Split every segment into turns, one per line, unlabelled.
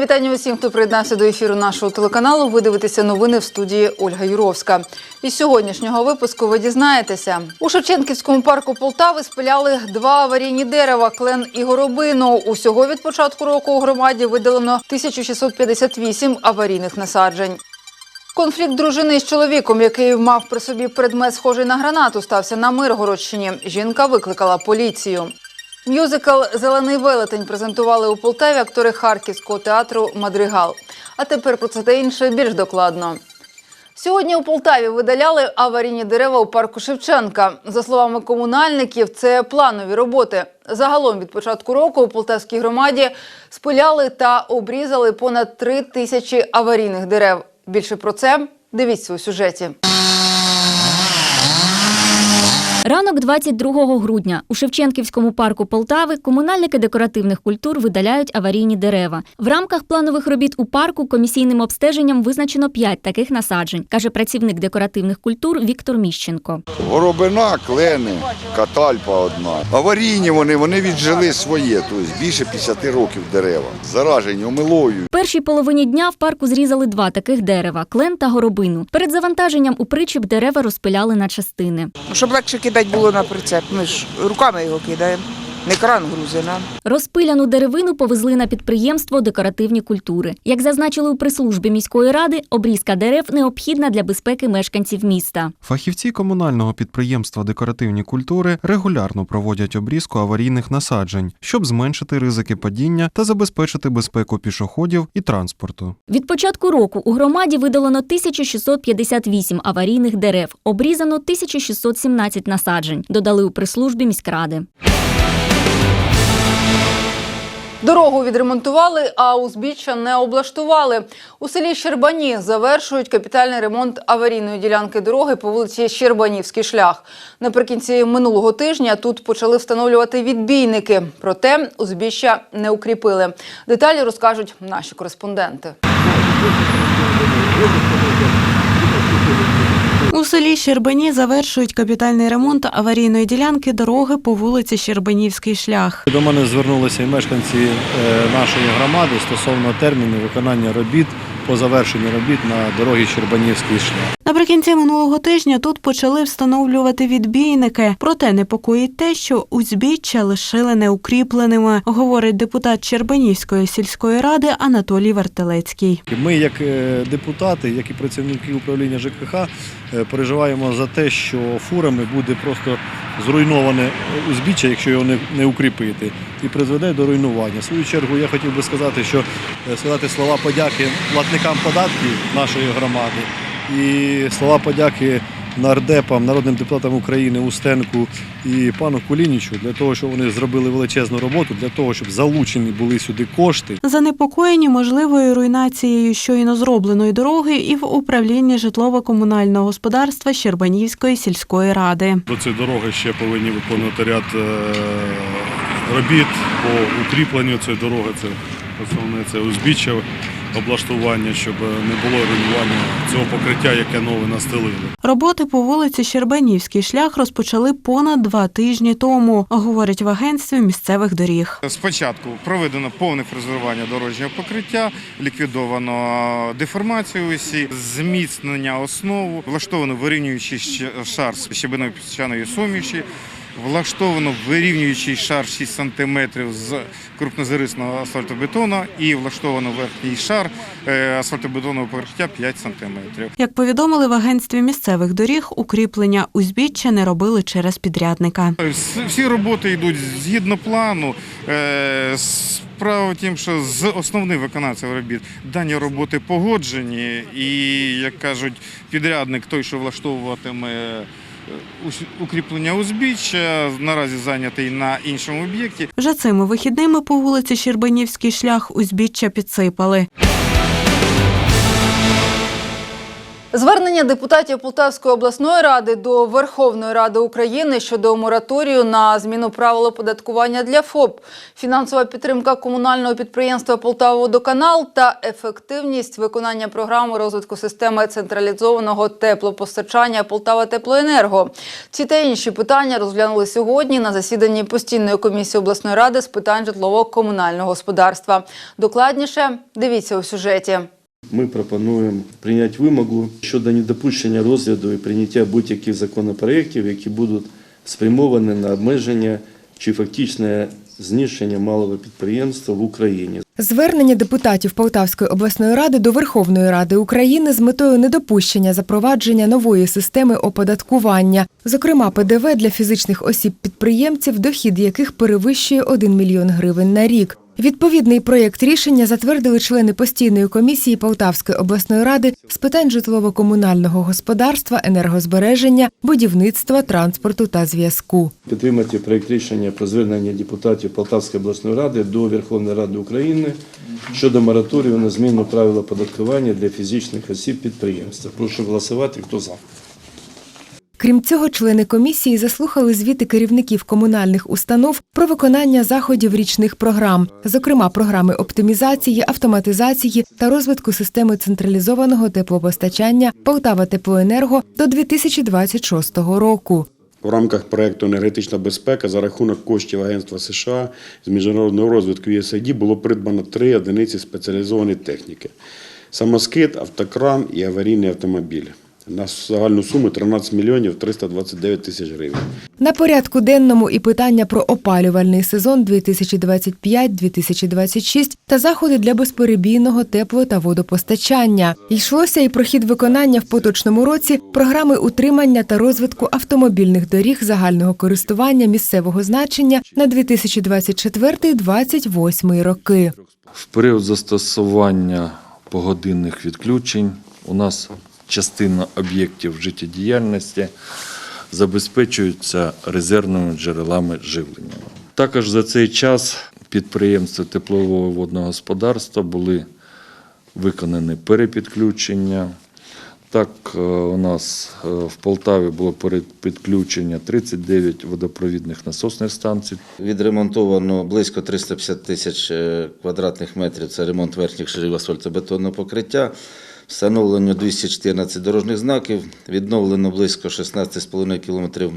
Вітання усім, хто приєднався до ефіру нашого телеканалу. Ви дивитеся новини в студії Ольга Юровська. Із сьогоднішнього випуску ви дізнаєтеся. У Шевченківському парку Полтави спиляли два аварійні дерева клен і горобину. Усього від початку року у громаді видалено 1658 аварійних насаджень. Конфлікт дружини з чоловіком, який мав при собі предмет схожий на гранату, стався на Миргородщині. Жінка викликала поліцію. Мюзикл Зелений велетень презентували у Полтаві актори Харківського театру Мадригал. А тепер про це та інше більш докладно. Сьогодні у Полтаві видаляли аварійні дерева у парку Шевченка. За словами комунальників, це планові роботи. Загалом від початку року у полтавській громаді спиляли та обрізали понад три тисячі аварійних дерев. Більше про це дивіться у сюжеті.
Ранок 22 грудня у Шевченківському парку Полтави комунальники декоративних культур видаляють аварійні дерева. В рамках планових робіт у парку комісійним обстеженням визначено 5 таких насаджень, каже працівник декоративних культур Віктор Міщенко.
Горобина, клени, катальпа одна. Аварійні вони, вони віджили своє, тобто більше 50 років дерева. Заражені омилою.
В першій половині дня в парку зрізали два таких дерева клен та горобину. Перед завантаженням у причіп дерева розпиляли на частини.
Ну, Щоб легше кидати було на прицеп. Ми ж руками його кидаємо, не кран грузина.
Розпиляну деревину повезли на підприємство декоративні культури. Як зазначили у прес-службі міської ради, обрізка дерев необхідна для безпеки мешканців міста.
Фахівці комунального підприємства Декоративні культури регулярно проводять обрізку аварійних насаджень, щоб зменшити ризики падіння та забезпечити безпеку пішоходів і транспорту.
Від початку року у громаді видалено 1658 аварійних дерев, обрізано 1617 насаджень, додали у прес-службі міськради.
Дорогу відремонтували, а узбіччя не облаштували. У селі Щербані завершують капітальний ремонт аварійної ділянки дороги по вулиці Щербанівський шлях. Наприкінці минулого тижня тут почали встановлювати відбійники. Проте узбіччя не укріпили. Деталі розкажуть наші кореспонденти.
У селі Щербані завершують капітальний ремонт аварійної ділянки дороги по вулиці Щербанівський шлях.
До мене звернулися і мешканці е, нашої громади стосовно терміну виконання робіт по завершенню робіт на дорогі Щербанівський шлях.
Наприкінці минулого тижня тут почали встановлювати відбійники. Проте непокоїть те, що узбіччя лишили неукріпленими, говорить депутат Щербанівської сільської ради Анатолій Вартелецький.
Ми, як е, депутати, як і працівники управління ЖКХ, е, переживаємо за те, що фурами буде просто зруйноване узбіччя, якщо його не, укріпити, і призведе до руйнування. В свою чергу я хотів би сказати, що е, сказати слова подяки платникам податків нашої громади і слова подяки нардепам, народним депутатам України Устенку і пану Кулінічу для того, щоб вони зробили величезну роботу, для того, щоб залучені були сюди кошти.
Занепокоєні можливою руйнацією щойно зробленої дороги і в управлінні житлово-комунального господарства Щербанівської сільської ради.
До цієї дороги ще повинні виконувати ряд е, робіт по укріпленню цієї дороги. Це основне це узбіччя облаштування, щоб не було руйнування цього покриття, яке нове настелили.
Роботи по вулиці Щербанівський шлях розпочали понад два тижні тому, говорять в агентстві місцевих доріг.
Спочатку проведено повне фрезерування дорожнього покриття, ліквідовано деформацію усі, зміцнення основу, влаштовано вирівнюючий шар з щебенної піщаної суміші, влаштовано вирівнюючий шар 6 см з крупнозарисного асфальтобетону і влаштовано верхній шар е, асфальтобетонного покриття 5 см.
Як повідомили в агентстві місцевих доріг, укріплення узбіччя не робили через підрядника.
Всі- роботи йдуть згідно плану. Е, Справа в тім, що з основним виконавцем робіт дані роботи погоджені, і як кажуть, підрядник, той, що влаштовуватиме укріплення узбіччя, наразі зайнятий на іншому об'єкті.
Вже цими вихідними по вулиці Щербанівський шлях узбіччя підсипали.
Звернення депутатів Полтавської обласної ради до Верховної Ради України щодо мораторію на зміну правил оподаткування для ФОП, фінансова підтримка комунального підприємства «Полтававодоканал» та ефективність виконання програми розвитку системи централізованого теплопостачання Полтава Теплоенерго. Ці та інші питання розглянули сьогодні на засіданні постійної комісії обласної ради з питань житлово-комунального господарства. Докладніше дивіться у сюжеті.
Ми пропонуємо прийняти вимогу щодо недопущення розгляду і прийняття будь-яких законопроєктів, які будуть спрямовані на обмеження чи фактичне знищення малого підприємства в Україні.
Звернення депутатів Полтавської обласної ради до Верховної Ради України з метою недопущення запровадження нової системи оподаткування, зокрема ПДВ для фізичних осіб-підприємців, дохід яких перевищує 1 мільйон гривень на рік. Відповідний проєкт рішення затвердили члени постійної комісії Полтавської обласної ради з питань житлово-комунального господарства, енергозбереження, будівництва, транспорту та зв'язку.
Підтримати проєкт рішення про звернення депутатів Полтавської обласної ради до Верховної Ради України щодо мораторію на зміну правил оподаткування для фізичних осіб підприємства. Прошу голосувати. Хто за?
Крім цього, члени комісії заслухали звіти керівників комунальних установ про виконання заходів річних програм, зокрема програми оптимізації, автоматизації та розвитку системи централізованого теплопостачання Полтава Теплоенерго до 2026 року.
В рамках проекту енергетична безпека за рахунок коштів Агентства США з міжнародного розвитку USAID було придбано три одиниці спеціалізованої техніки: самоскид, автокран і аварійний автомобіль. На загальну суму 13 мільйонів 329 тисяч гривень.
На порядку денному і питання про опалювальний сезон 2025-2026 та заходи для безперебійного тепло та водопостачання. Йшлося і про хід виконання в поточному році програми утримання та розвитку автомобільних доріг загального користування місцевого значення на 2024-2028 роки.
В період застосування погодинних відключень у нас частина об'єктів життєдіяльності забезпечуються резервними джерелами живлення. Також за цей час підприємства теплового водного господарства були виконані перепідключення. Так, е, у нас е, в Полтаві було перепідключення 39 водопровідних насосних станцій,
Відремонтовано близько 350 тисяч е, квадратних метрів. Це ремонт верхніх шарів асфальтобетонного покриття. Встановлено 214 дорожніх знаків, відновлено близько 16,5 кілометрів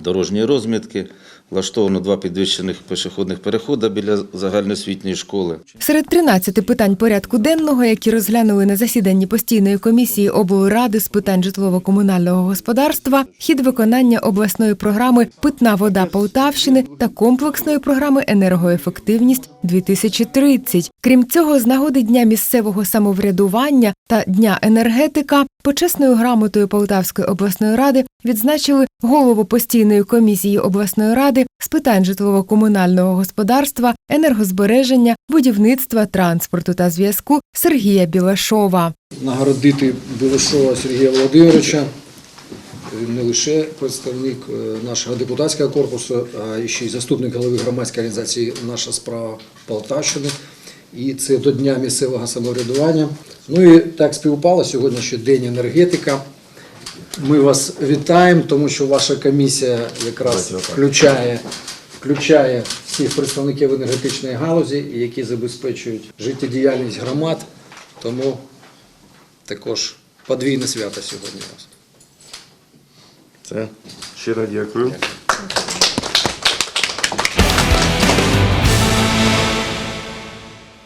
дорожньої розмітки, влаштовано два підвищених пішохідних переходи біля загальноосвітньої школи.
Серед 13 питань порядку денного, які розглянули на засіданні постійної комісії облради з питань житлово-комунального господарства, хід виконання обласної програми Питна вода Полтавщини та комплексної програми Енергоефективність 2030. Крім цього, з нагоди дня місцевого самоврядування та дня енергетика почесною грамотою Полтавської обласної ради відзначили голову постійної комісії обласної ради з питань житлово-комунального господарства, енергозбереження, будівництва, транспорту та зв'язку Сергія Білашова.
нагородити Білошова Сергія Володимировича, Він не лише представник е, нашого депутатського корпусу, а ще й заступник голови громадської організації Наша справа Полтавщини. І це до Дня місцевого самоврядування. Ну і так співпало сьогодні ще День енергетика. Ми вас вітаємо, тому що ваша комісія якраз включає, включає всіх представників енергетичної галузі, які забезпечують життєдіяльність громад. Тому також подвійне свято сьогодні.
Це щиро дякую.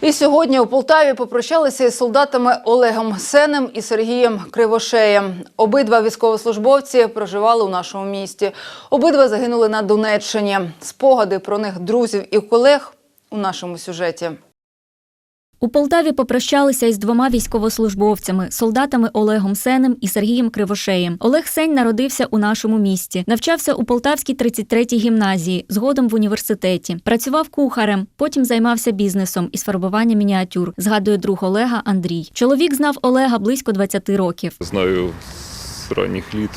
І сьогодні у Полтаві попрощалися із солдатами Олегом Сенем і Сергієм Кривошеєм. Обидва військовослужбовці проживали у нашому місті. Обидва загинули на Донеччині. Спогади про них друзів і колег у нашому сюжеті.
У Полтаві попрощалися із двома військовослужбовцями, солдатами Олегом Сенем і Сергієм Кривошеєм. Олег Сень народився у нашому місті, навчався у Полтавській 33-й гімназії, згодом в університеті. Працював кухарем, потім займався бізнесом із фарбування мініатюр. Згадує друг Олега Андрій. Чоловік знав Олега близько 20 років.
Знаю з ранніх літ.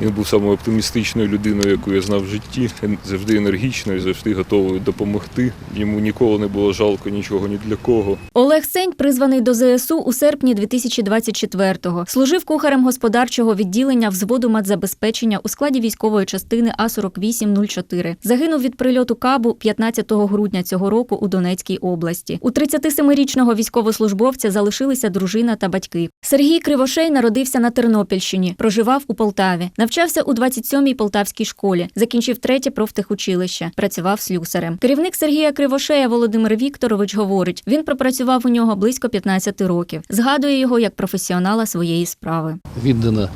Він був самою оптимістичною людиною, яку я знав в житті, завжди енергічною, завжди готовою допомогти. Йому ніколи не було жалко нічого ні для кого.
Олег Сень призваний до ЗСУ у серпні 2024-го. Служив кухарем господарчого відділення взводу матзабезпечення у складі військової частини А4804. Загинув від прильоту кабу 15 грудня цього року у Донецькій області. У 37-річного військовослужбовця залишилися дружина та батьки. Сергій Кривошей народився на Тернопільщині, проживав у Полтаві, навчався у 27-й полтавській школі, закінчив третє профтехучилище, працював слюсарем. Керівник Сергія Кривошея Володимир Вікторович говорить, він пропрацював у нього близько 15 років. Згадує його як професіонала своєї справи.
віддана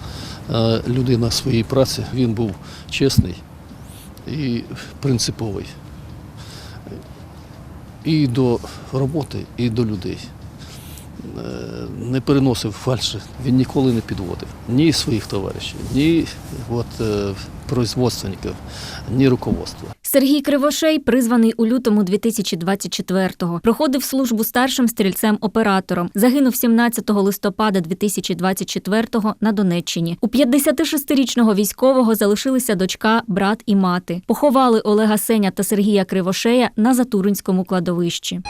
е, людина своїй праці. Він був чесний і принциповий. І до роботи, і до людей. Е, Не переносив фальші, він ніколи не підводив ні своїх товаришів, ні от, е, производственників, ні руководства.
Сергій Кривошей призваний у лютому 2024-го. Проходив службу старшим стрільцем-оператором. Загинув 17 листопада 2024-го на Донеччині. У 56-річного військового залишилися дочка, брат і мати. Поховали Олега Сеня та Сергія Кривошея на Затуринському кладовищі.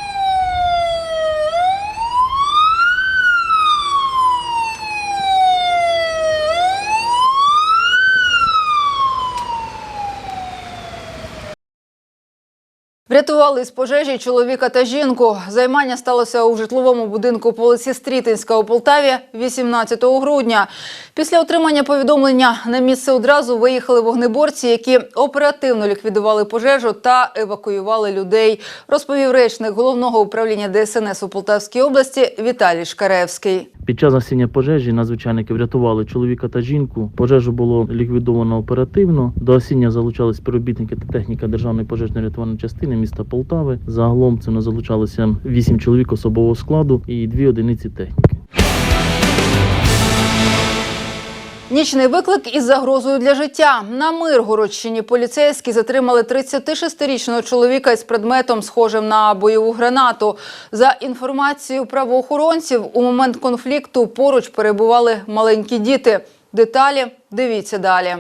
Врятували з пожежі чоловіка та жінку. Займання сталося у житловому будинку по вулиці Стрітинська у Полтаві 18 грудня. Після отримання повідомлення на місце одразу виїхали вогнеборці, які оперативно ліквідували пожежу та евакуювали людей, розповів речник головного управління ДСНС у Полтавській області Віталій Шкаревський.
Під час гасіння пожежі надзвичайники врятували чоловіка та жінку. Пожежу було ліквідовано оперативно. До гасіння залучались співробітники та техніка Державної пожежної рятувальної частини міста Полтави. Загалом це не залучалося 8 чоловік особового складу і 2 одиниці техніки.
Нічний виклик із загрозою для життя. На Миргородщині поліцейські затримали 36-річного чоловіка із предметом, схожим на бойову гранату. За інформацією правоохоронців, у момент конфлікту поруч перебували маленькі діти. Деталі дивіться далі.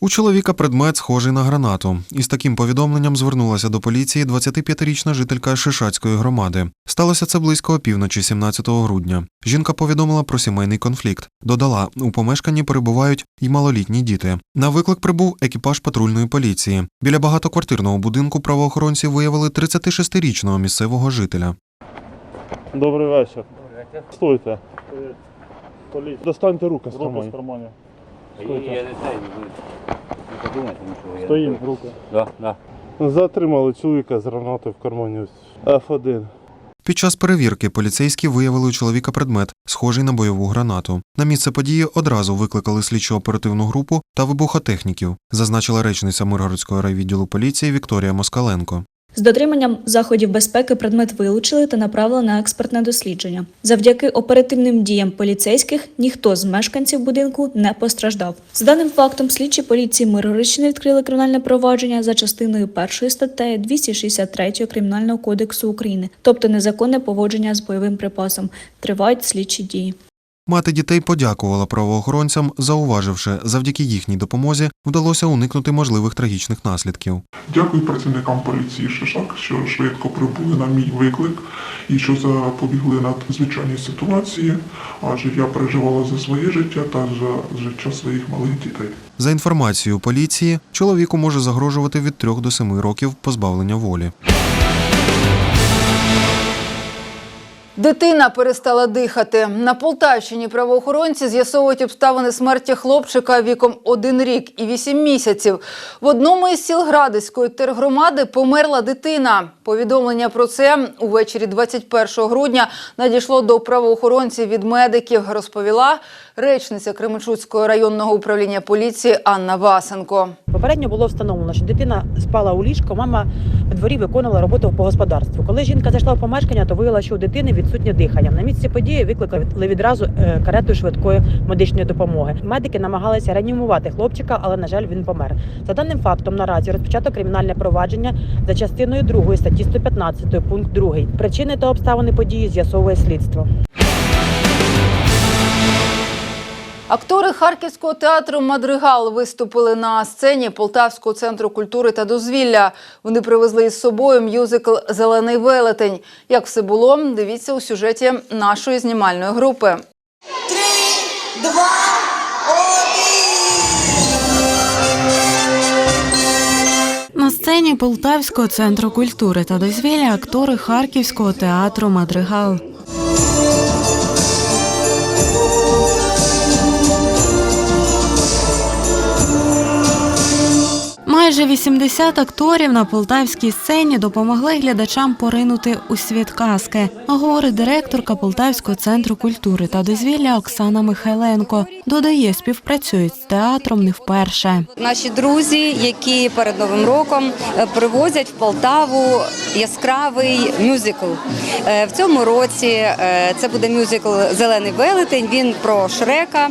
У чоловіка предмет схожий на гранату. Із таким повідомленням звернулася до поліції 25-річна жителька Шишацької громади. Сталося це близько опівночі 17 грудня. Жінка повідомила про сімейний конфлікт. Додала, у помешканні перебувають й малолітні діти. На виклик прибув екіпаж патрульної поліції. Біля багатоквартирного будинку правоохоронці виявили 36-річного місцевого жителя.
Добрий вечір. Стойте. Достаньте руки з карманів. Стойте. Стоїмо, руки.
Да, да.
Затримали чоловіка з гранати в кармані. ось. F1.
Під час перевірки поліцейські виявили у чоловіка предмет, схожий на бойову гранату. На місце події одразу викликали слідчо-оперативну групу та вибухотехніків, зазначила речниця Миргородського райвідділу поліції Вікторія Москаленко.
З дотриманням заходів безпеки предмет вилучили та направили на експертне дослідження. Завдяки оперативним діям поліцейських ніхто з мешканців будинку не постраждав. За даним фактом, слідчі поліції Миргородщини відкрили кримінальне провадження за частиною першої статтею 263 Кримінального кодексу України, тобто незаконне поводження з бойовим припасом. Тривають слідчі дії.
Мати дітей подякувала правоохоронцям, зауваживши, завдяки їхній допомозі вдалося уникнути можливих трагічних наслідків.
Дякую працівникам поліції Шишак, що швидко прибули на мій виклик і що запобігли надзвичайній ситуації, адже я переживала за своє життя та за життя своїх малих дітей.
За інформацією поліції, чоловіку може загрожувати від 3 до 7 років позбавлення волі.
Дитина перестала дихати. На Полтавщині правоохоронці з'ясовують обставини смерті хлопчика віком 1 рік і 8 місяців. В одному із сіл Градиської тергромади померла дитина. Повідомлення про це увечері 21 грудня надійшло до правоохоронців від медиків, розповіла речниця Кременчуцького районного управління поліції Анна Васенко.
Попередньо було встановлено, що дитина спала у ліжку, мама в дворі виконувала роботу по господарству. Коли жінка зайшла в помешкання, то виявила, що у дитини відсутнє дихання. На місці події викликали відразу е, карету швидкої медичної допомоги. Медики намагалися реанімувати хлопчика, але на жаль, він помер. За даним фактом, наразі розпочато кримінальне провадження за частиною 2 статті 115 пункт 2. Причини та обставини події з'ясовує слідство.
Актори Харківського театру Мадригал виступили на сцені Полтавського центру культури та дозвілля. Вони привезли із собою мюзикл Зелений велетень. Як все було, дивіться у сюжеті нашої знімальної групи.
Три, два, На сцені Полтавського центру культури та дозвілля актори Харківського театру Мадригал. Майже 80 акторів на полтавській сцені допомогли глядачам поринути у світ казки, говорить директорка Полтавського центру культури та дозвілля Оксана Михайленко. Додає, співпрацюють з театром не вперше.
Наші друзі, які перед новим роком е, привозять в Полтаву яскравий мюзикл. Е, В цьому році е, це буде мюзикл Зелений велетень. Він про Шрека.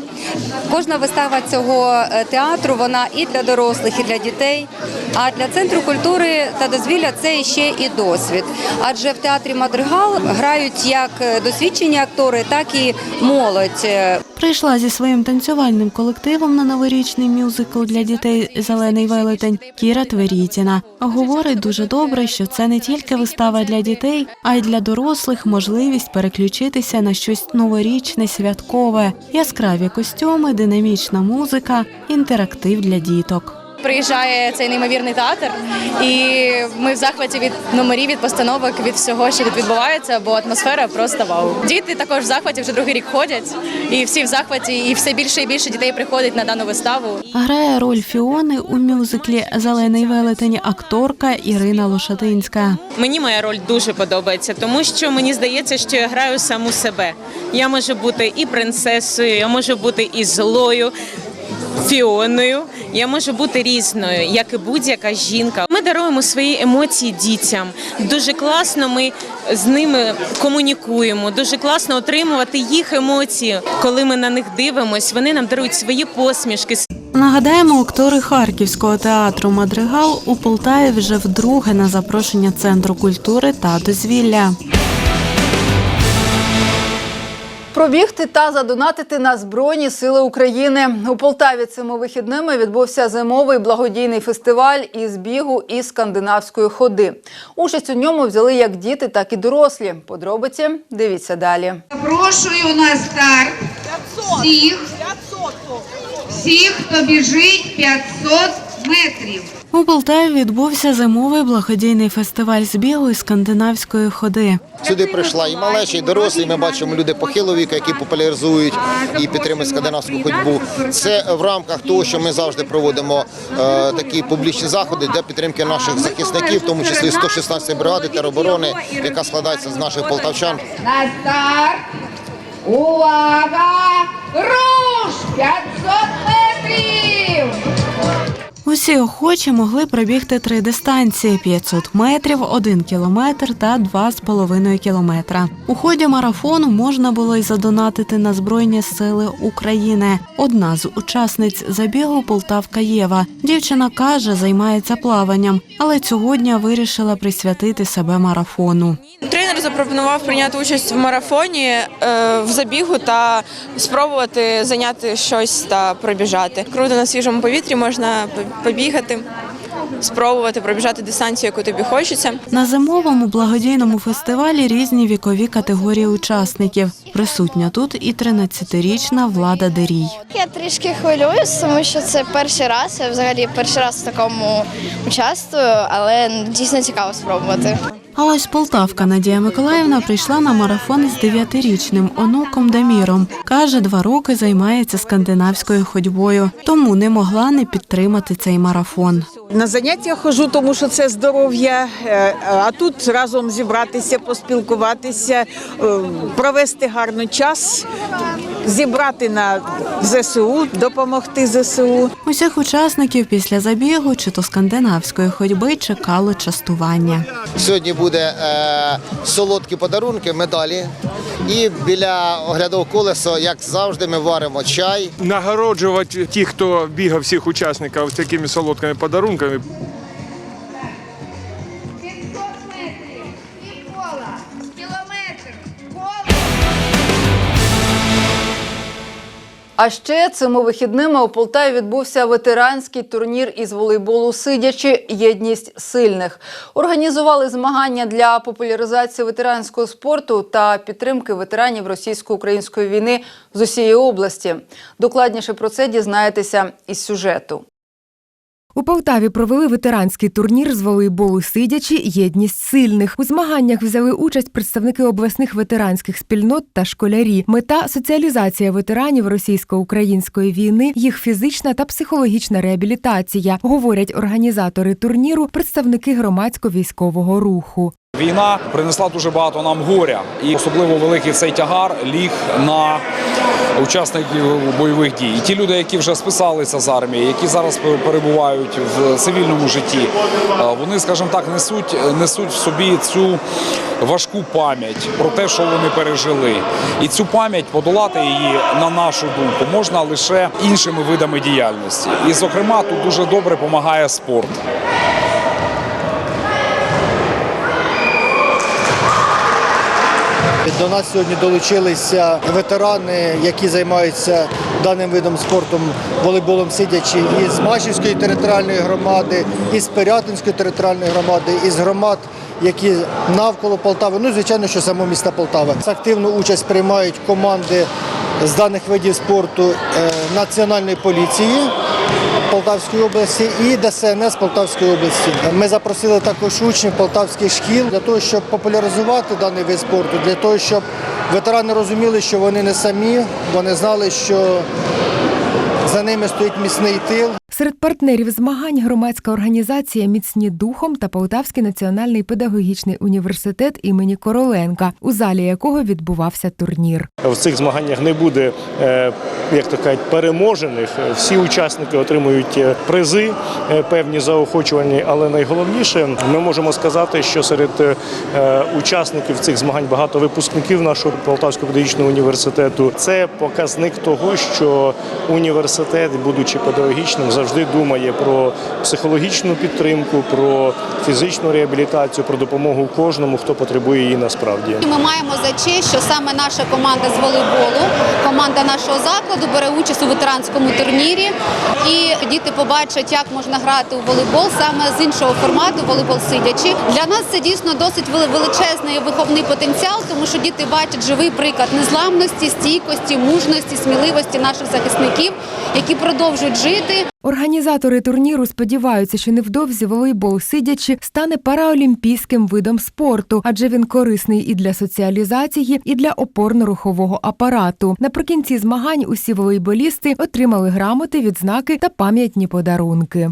Кожна вистава цього театру вона і для дорослих, і для дітей. А для центру культури та дозвілля це ще і досвід. Адже в театрі Мадригал грають як досвідчені актори, так і молодь.
Прийшла зі своїм танцювальним колективом на новорічний мюзикл для дітей Зелений велетень Кіра Тверітіна. Говорить дуже добре, що це не тільки вистава для дітей, а й для дорослих можливість переключитися на щось новорічне, святкове, яскраві костюми, динамічна музика, інтерактив для діток.
Приїжджає цей неймовірний театр, і ми в захваті від номерів, від постановок, від всього, що тут відбувається, бо атмосфера просто вау. Діти також в захваті вже другий рік ходять, і всі в захваті, і все більше і більше дітей приходить на дану виставу.
Грає роль Фіони у мюзиклі Зелений велетень акторка Ірина Лошатинська.
Мені моя роль дуже подобається, тому що мені здається, що я граю саму себе. Я можу бути і принцесою, я можу бути і злою. Фіоною я можу бути різною, як і будь-яка жінка. Ми даруємо свої емоції дітям. Дуже класно. Ми з ними комунікуємо. Дуже класно отримувати їх емоції. Коли ми на них дивимося, вони нам дарують свої посмішки,
Нагадаємо, актори Харківського театру Мадригал у Полтаві вже вдруге на запрошення Центру культури та дозвілля.
Пробігти та задонатити на Збройні Сили України. У Полтаві цими вихідними відбувся зимовий благодійний фестиваль із бігу і скандинавської ходи. Участь у ньому взяли як діти, так і дорослі. Подробиці дивіться далі.
Запрошую на старт всіх, всіх, хто біжить 500 метрів.
У Полтаві відбувся зимовий благодійний фестиваль з бігу і скандинавської ходи.
Сюди прийшла і малечі, і дорослі. Ми бачимо люди похилого які популяризують і підтримують скандинавську ходьбу. Це в рамках того, що ми завжди проводимо е, такі публічні заходи для підтримки наших захисників, в тому числі 116 бригади тероборони, яка складається з наших полтавчан.
На старт. Увага! Руш! 500 метрів!
Усі охочі могли пробігти три дистанції: 500 метрів, 1 кілометр та 2,5 кілометра. У ході марафону можна було й задонатити на Збройні Сили України. Одна з учасниць забігу Полтавка Єва. Дівчина каже, займається плаванням, але цього дня вирішила присвятити себе марафону.
Тренер запропонував прийняти участь в марафоні е, в забігу та спробувати зайняти щось та пробіжати. Круто на свіжому повітрі можна побігати, спробувати пробіжати дистанцію, яку тобі хочеться.
На зимовому благодійному фестивалі різні вікові категорії учасників. Присутня тут і 13-річна Влада Дерій.
Я трішки хвилююсь, тому що це перший раз. Я взагалі перший раз в такому участвую, але дійсно цікаво спробувати.
А ось Полтавка Надія Миколаївна прийшла на марафон з дев'ятирічним онуком Даміром. Каже, два роки займається скандинавською ходьбою, тому не могла не підтримати цей марафон.
На заняття хожу, тому що це здоров'я. е, А тут разом зібратися, поспілкуватися, е, провести гарний час, зібрати на ЗСУ, допомогти ЗСУ.
Усіх учасників після забігу чи то скандинавської ходьби чекало частування.
Сьогодні буде е, солодкі подарунки, медалі. І біля оглядового колеса, як завжди, ми варимо чай.
Нагороджувати тих, хто бігав всіх учасників такими солодкими подарунками.
А ще цими вихідними у Полтаві відбувся ветеранський турнір із волейболу сидячи Єдність сильних. Організували змагання для популяризації ветеранського спорту та підтримки ветеранів російсько-української війни з усієї області. Докладніше про це дізнаєтеся із сюжету.
У Полтаві провели ветеранський турнір з волейболу сидячи Єдність сильних. У змаганнях взяли участь представники обласних ветеранських спільнот та школярі. Мета соціалізація ветеранів російсько-української війни, їх фізична та психологічна реабілітація, говорять організатори турніру, представники громадсько-військового руху.
Війна принесла дуже багато нам горя, і особливо великий цей тягар ліг на учасників бойових дій. І ті люди, які вже списалися з армії, які зараз перебувають в цивільному житті, е, вони, скажімо так, несуть, несуть в собі цю важку пам'ять про те, що вони пережили. І цю пам'ять подолати її, на нашу думку, можна лише іншими видами діяльності. І, зокрема, тут дуже добре допомагає спорт.
До нас сьогодні долучилися ветерани, які займаються даним видом спорту волейболом сидячи із Машівської територіальної громади, із Пирятинської територіальної громади, із громад, які навколо Полтави. Ну, звичайно, що само міста Полтава. Активну участь приймають команди з даних видів спорту е, Національної поліції. Полтавської області і ДСНС Полтавської області. Ми запросили також учнів полтавських шкіл для того, щоб популяризувати даний вид спорту, для того, щоб ветерани розуміли, що вони не самі, вони знали, що за ними стоїть міцний тил.
Серед партнерів змагань громадська організація Міцні духом та Полтавський національний педагогічний університет імені Короленка, у залі якого відбувався турнір.
В цих змаганнях не буде, е, як то кажуть, переможених. Всі учасники отримують е, призи е, певні заохочувані, але найголовніше ми можемо сказати, що серед учасників цих змагань багато випускників нашого Полтавського педагогічного університету. Це показник того, що університет, будучи педагогічним, завжди думає про психологічну підтримку, про фізичну реабілітацію, про допомогу кожному, хто потребує її насправді.
Ми маємо за честь, що саме наша команда з волейболу, команда нашого закладу бере участь у ветеранському турнірі, і діти побачать, як можна грати у волейбол саме з іншого формату волейбол сидячи. Для нас це дійсно досить величезний виховний потенціал, тому що діти бачать живий приклад незламності, стійкості, мужності, сміливості наших захисників, які продовжують жити.
Організатори турніру сподіваються, що невдовзі волейбол сидячи стане параолімпійським видом спорту, адже він корисний і для соціалізації, і для опорно-рухового апарату. Наприкінці змагань усі волейболісти отримали грамоти, відзнаки та пам'ятні подарунки.